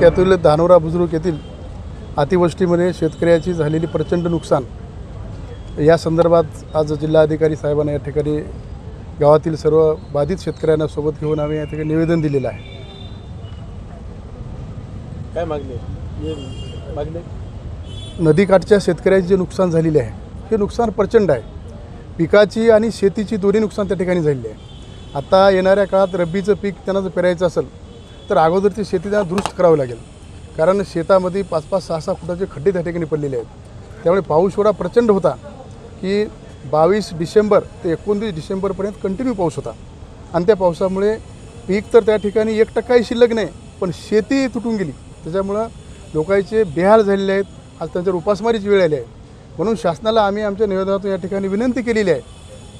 तालुक्यातील धानोरा बुजुर्ग येथील अतिवृष्टीमध्ये शेतकऱ्याची झालेली प्रचंड नुकसान. या संदर्भात आज जिल्हाधिकारी साहेबांना या ठिकाणी गावातील सर्व बाधित शेतकऱ्यांना सोबत घेऊन आम्ही या ठिकाणी निवेदन दिलेलं आहे. काय मागणी? नदीकाठच्या शेतकऱ्याचे जे नुकसान झालेले आहे हे नुकसान प्रचंड आहे. पिकाची आणि शेतीची दोन्ही नुकसान त्या ठिकाणी झालेली आहे. आता येणाऱ्या काळात रब्बीचं पीक त्यांना जर पेरायचं असेल तर अगोदर ती शेती त्यांना दुरुस्त करावी लागेल. कारण शेतामध्ये पाच पाच सहा सहा फुटाचे खड्डे त्या ठिकाणी पडलेले आहेत. त्यामुळे पाऊस एवढा प्रचंड होता की बावीस डिसेंबर ते एकोणतीस डिसेंबरपर्यंत कंटिन्यू पाऊस होता. आणि त्या पावसामुळे पीक तर त्या ठिकाणी एक टक्काही शिल्लक नाही पण शेती तुटून गेली. त्याच्यामुळं लोकांचे बेहाल झालेले आहेत. आज त्यांच्यावर उपासमारीची वेळ आली आहे. म्हणून शासनाला आम्ही आमच्या निवेदनातून या ठिकाणी विनंती केलेली आहे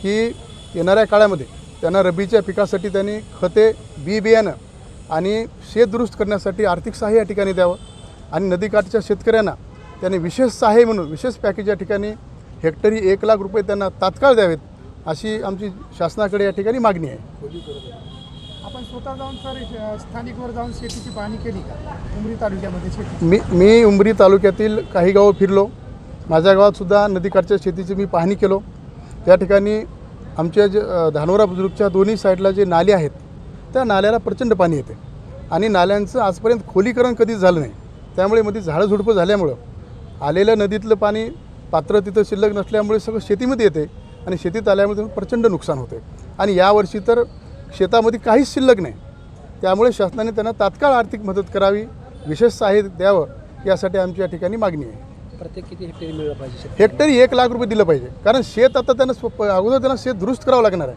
की येणाऱ्या काळामध्ये त्यांना रब्बीच्या पिकासाठी त्यांनी खते बी बियाणं आणि शेत दुरुस्त करण्यासाठी आर्थिक सहाय्य या ठिकाणी द्यावं. आणि नदीकाठच्या शेतकऱ्यांना त्यांनी विशेष सहाय्य म्हणून विशेष पॅकेज या ठिकाणी हेक्टरी एक लाख रुपये त्यांना तात्काळ द्यावेत अशी आमची शासनाकडे या ठिकाणी मागणी आहे. आपण स्वतः जाऊन सर स्थानिकवर जाऊन शेतीची पाहणी केली का? उमरी तालुक्यामध्ये शेती. मी मी उमरी तालुक्यातील काही गावं फिरलो. माझ्या गावातसुद्धा नदीकाठच्या शेतीची मी पाहणी केलो. त्या ठिकाणी आमच्या जे धानोरा बुजुर्गच्या दोन्ही साईडला जे नाले आहेत त्या नाल्याला प्रचंड पाणी येते. आणि नाल्यांचं आजपर्यंत खोलीकरण कधीच झालं नाही. त्यामुळे मध्ये झाडं झुडपं झाल्यामुळं आलेलं नदीतलं पाणी पात्र तिथं शिल्लक नसल्यामुळे सगळं शेतीमध्ये येते आणि शेतीत आल्यामुळे प्रचंड नुकसान होते. आणि यावर्षी तर शेतामध्ये काहीच शिल्लक नाही. त्यामुळे शासनाने त्यांना तात्काळ आर्थिक मदत करावी विशेष सहाय्य द्यावं यासाठी आमची या ठिकाणी मागणी आहे. प्रत्येक किती हेक्टरी मिळलं पाहिजे? हेक्टरी एक लाख रुपये दिलं पाहिजे. कारण शेत आता त्यांना अगोदर त्यांना शेत दुरुस्त करावं लागणार आहे.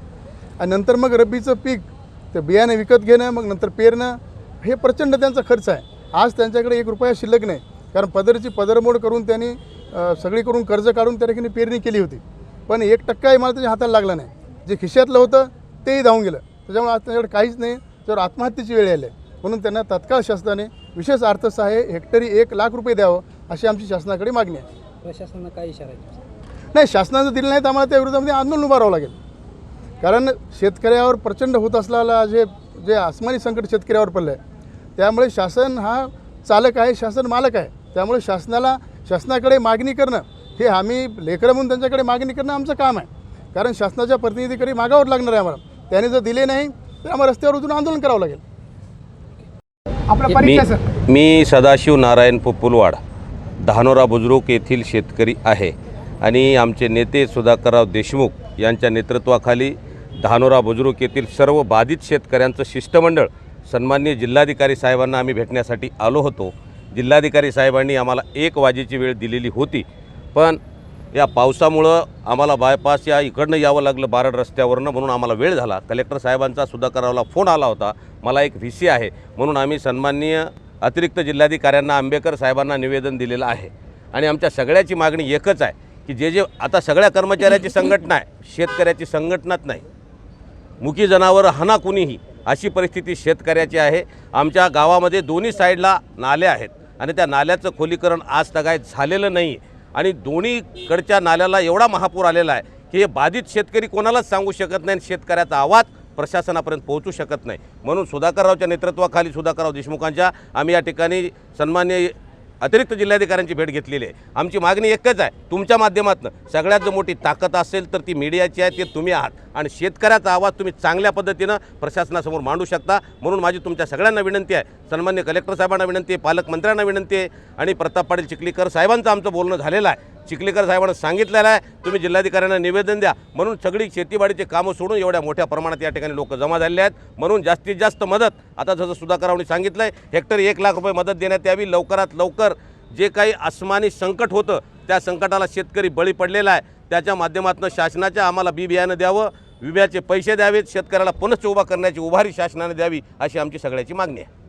आणि नंतर मग रब्बीचं पीक ते बियाणे विकत घेणं मग नंतर पेरणं हे प्रचंड त्यांचा खर्च आहे. आज त्यांच्याकडे एक रुपया शिल्लक नाही. कारण पदरची पदरमोड करून त्यांनी सगळी करून कर्ज काढून त्या ठिकाणी पेरणी केली होती. पण एक टक्काही मला त्याच्या हाताला लागला नाही. जे खिशातलं होतं तेही धावून गेलं. त्याच्यामुळे आज त्यांच्याकडे काहीच नाही. त्यावर आत्महत्येची वेळ आली. म्हणून त्यांना तात्काळ शासनाने विशेष अर्थसहाय्य हेक्टरी एक लाख रुपये द्यावं अशी आमची शासनाकडे मागणी आहे. प्रशासनानं काय इशारा नाही शासनानं दिलं नाही तर आम्हाला त्या विरोधामध्ये आंदोलन उभं राहावं लागेल. कारण शेतकऱ्यावर प्रचंड होत असलेला जे जे आसमानी संकट शेतकऱ्यावर पडलं आहे त्यामुळे शासन हा चालक आहे शासन मालक आहे. त्यामुळे शासनाला शासनाकडे मागणी करणं हे आम्ही लेकरं म्हणून त्यांच्याकडे मागणी करणं आमचं काम आहे. कारण शासनाच्या प्रतिनिधीकडे मागावं लागणार आहे आम्हाला. त्याने जर दिले नाही तर आम्हाला रस्त्यावर उतरून आंदोलन करावं लागेल. आपला मी परिचय सर. मी सदाशिव नारायण पुपुलवाड धानोरा बुजुर्ग येथील शेतकरी आहे. आणि आमचे नेते सुधाकरराव देशमुख यांच्या नेतृत्वाखाली धानोरा बुजुर्ग येथील सर्व बाधित शेतकऱ्यांचं शिष्टमंडळ सन्माननीय जिल्हाधिकारी साहेबांना आम्ही भेटण्यासाठी आलो होतो. जिल्हाधिकारी साहेबांनी आम्हाला एक वाजेची वेळ दिलेली होती. पण या पावसामुळं आम्हाला बायपास या इकडनं यावं लागलं बारड रस्त्यावरनं म्हणून आम्हाला वेळ झाला. कलेक्टर साहेबांचा सुधाकररावला फोन आला होता. मला एक व्ही सी आहे. म्हणून आम्ही सन्माननीय अतिरिक्त जिल्हाधिकाऱ्यांना आंबेकर साहेबांना निवेदन दिलेलं आहे. आणि आमच्या सगळ्याची मागणी एकच आहे की जे जे आता सगळ्या कर्मचाऱ्याची संघटना आहे शेतकऱ्याची संघटनाच नाही. मुकी जनावर हना कुणीही अशी परिस्थिती शेतकऱ्याची आहे. आमच्या गावामध्ये दोन्ही साईडला नाले आहेत आणि त्या नाल्याचं खोलीकरण आज तगाय झालेलं नाही आणि दोन्हीकडच्या नाल्याला एवढा महापूर आलेला आहे की हे बाधित शेतकरी कोणालाच सांगू शकत नाही आणि शेतकऱ्याचा आवाज प्रशासनापर्यंत पोहोचू शकत नाही. म्हणून सुधाकररावच्या नेतृत्वाखाली सुधाकरराव देशमुखांच्या आम्ही या ठिकाणी सन्मान्य अतिरिक्त जिल्हाधिकाऱ्यांची भेट घेतलेली आहे. आमची मागणी एकच आहे तुमच्या माध्यमातून. सगळ्यात जर मोठी ताकद असेल तर ती मीडियाची आहे ते तुम्ही आहात. आणि शेतकऱ्याचा आवाज तुम्ही चांगल्या पद्धतीनं प्रशासनासमोर मांडू शकता. म्हणून माझी तुमच्या सगळ्यांना विनंती आहे सन्मान्य कलेक्टर साहेबांना विनंती आहे पालकमंत्र्यांना विनंती आहे आणि प्रताप पाटील चिखलीकर साहेबांचं आमचं बोलणं झालेलं आहे. चिखलीकर साहेबांना सांगितलेलं आहे. तुम्ही जिल्हाधिकाऱ्यांना निवेदन द्या. म्हणून सगळी शेतीबाडीचे कामं सोडून एवढ्या मोठ्या प्रमाणात या ठिकाणी लोक जमा झालेले आहेत. म्हणून जास्तीत जास्त मदत आता जसं सुधाकरावनी सांगितलं आहे हेक्टरी एक लाख रुपये मदत देण्यात यावी. लवकरात लवकर जे काही आसमानी संकट होतं त्या संकटाला शेतकरी बळी पडलेला आहे. त्याच्या माध्यमातून शासनाच्या आम्हाला बी बियाणं द्यावं. विम्याचे पैसे द्यावेत. शेतकऱ्याला पुनश्च उभा करण्याची उभारी शासनाने द्यावी अशी आमची सगळ्याची मागणी आहे.